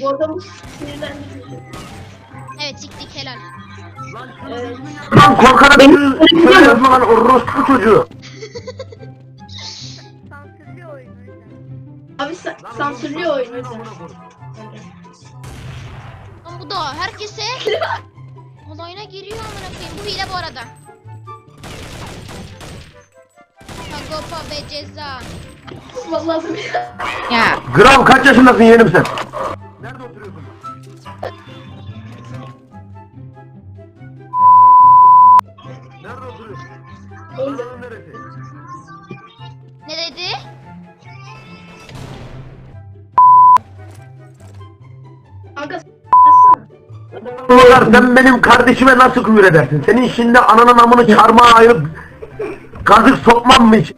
Bu adamı. Evet siktik helal. Evet. Lan korkana benim yapma lan orospu çocuğu. Sansürlü oyun o yüzden. Abi sa- sansürlüyor oyunu. Lan bu da herkese olayına giriyor amına koyayım. Bu hile bu arada. Sagopa ve ceza. Vallahi Ya. Gram kaç yaşındasın yeğenim sen? Ulan sen benim kardeşime nasıl küfür edersin? Senin şimdi ananın amını çarmıha ayırıp kazık sokmam mı hiç?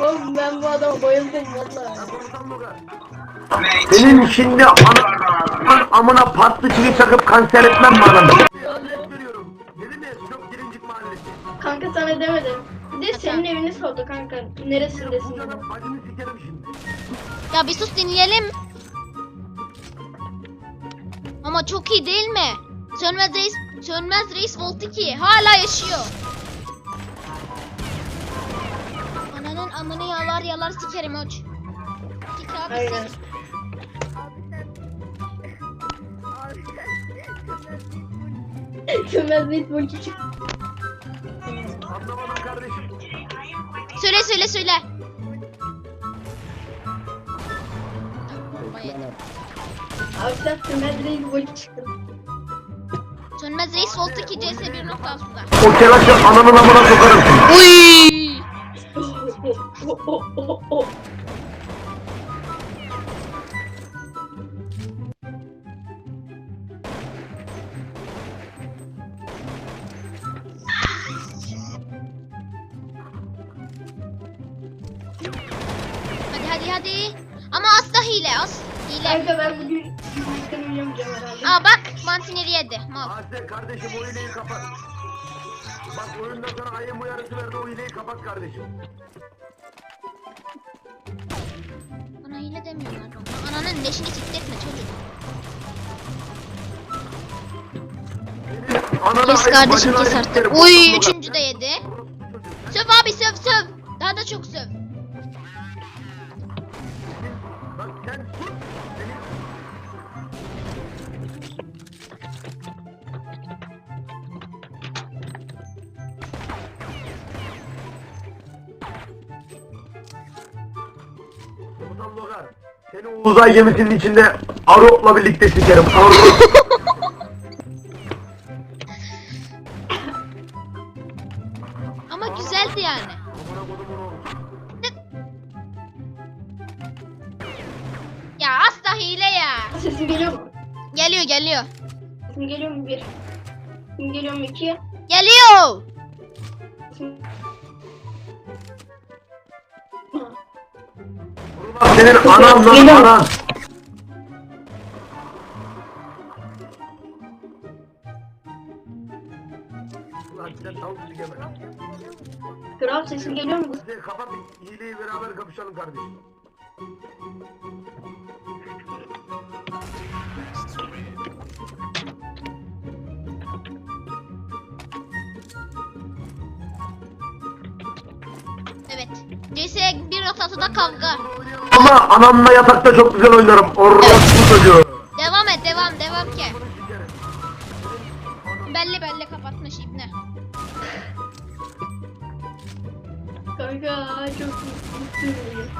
Oğlum ben bu adama bayıldım vallahi. Senin şimdi ananın amına patlı çivi çakıp kanser etmem mi adamı? Kanka sana demedim. Bir de senin evini sordu kanka. Neresindesin? dedi. Ya bir sus dinleyelim. Ama çok iyi değil mi? Sönmez Reis, Sönmez Reis Volt 2 hala yaşıyor. Ananın amını yalar yalar sikerim hoç. Sik abi Aynen. sik. Neyt Volki çıktı. Anlamadım kardeşim. Söyle söyle söyle. Bomba yedim. Abi sen Tümez Neyt Volki çıktı. Sönmez Reis Volt 2 CS 1.6'da. O telaşı ananın amına sokarım. Uy! Hadi hadi hadi. Ama asla hile as. Hile. Kanka ben bugün herhalde. Aa bak mantineri yedi. Mal. Asya kardeşim o hileyi kapat. Bak oyundan sonra ayın uyarısı verdi o hileyi kapat kardeşim. Bana hile demiyorlar. bana. Ananın leşini siktirtme çocuk. Anana Kes kardeşim bacına kes artık. Uy üçüncü de yedi. Söv abi söv söv. Daha da çok söv. Bak sen sus. Senin Komutan Logar, Seni uzay gemisinin içinde Arok'la birlikte sikerim. Arok. Ama güzeldi yani. Ya asla hile ya. Sesim geliyor mu? Geliyor geliyor. Sesim geliyor mu bir? Sesim geliyor mu iki? Geliyor. Sesim... Senin anan lan anan. Kral sesim geliyor mu? Kapat hileyi beraber kapışalım kardeşim. CS 1.6'da kavga. Ama anamla yatakta çok güzel oynarım. Orospu çocuğu. Devam et devam devam ki. Belli belli kapatmış ibne. Kanka çok mutluyum.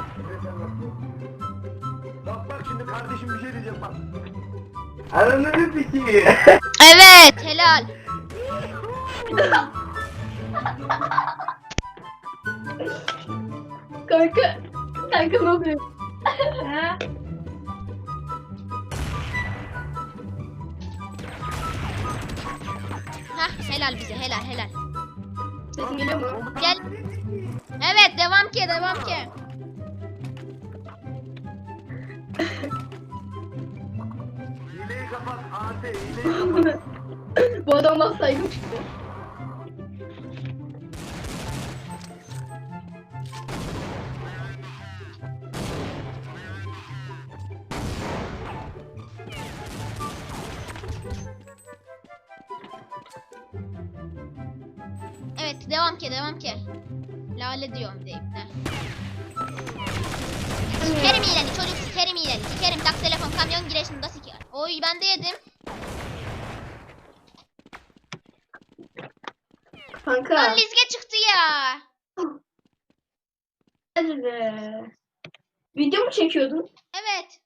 Bak bak şimdi kardeşim bir şey diyeceğim bak. Ananı peki. Evet helal. Kanka. Kanka ne oluyor? Ha? Hah helal bize helal helal. Sesim geliyor mu? Gel. Evet devam ki devam ki. hileyi kapat. AT hileyi kapat. Bu adamdan saygım çıktı. Devam ki devam ki. Lale diyorum deyip de. Sikerim iğreni çocuk sikerim iğreni. Sikerim tak telefon kamyon girişinde siker. Oy ben de yedim. Kanka. Lan Lizge çıktı ya. Hadi be. Video mu çekiyordun? Evet.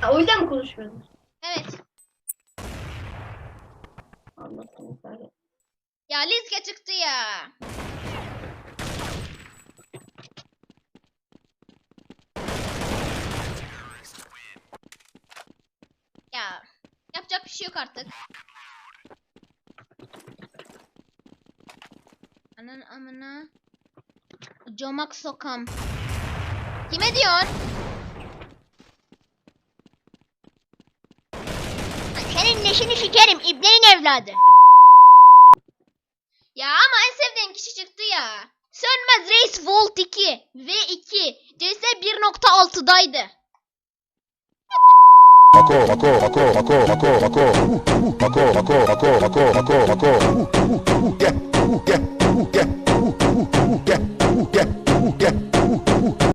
Ha, o yüzden mi konuşmuyordun? Evet. Sadece. Ya Lizge çıktı ya. Ya yapacak bir şey yok artık. Anan amına. Comak sokam. Kime diyorsun? Senin neşini şikerim İbne'nin evladı. Ya ama en sevdiğim kişi çıktı ya. Sönmez Reis Volt 2 V2 CS 1.6'daydı. Ako, ako.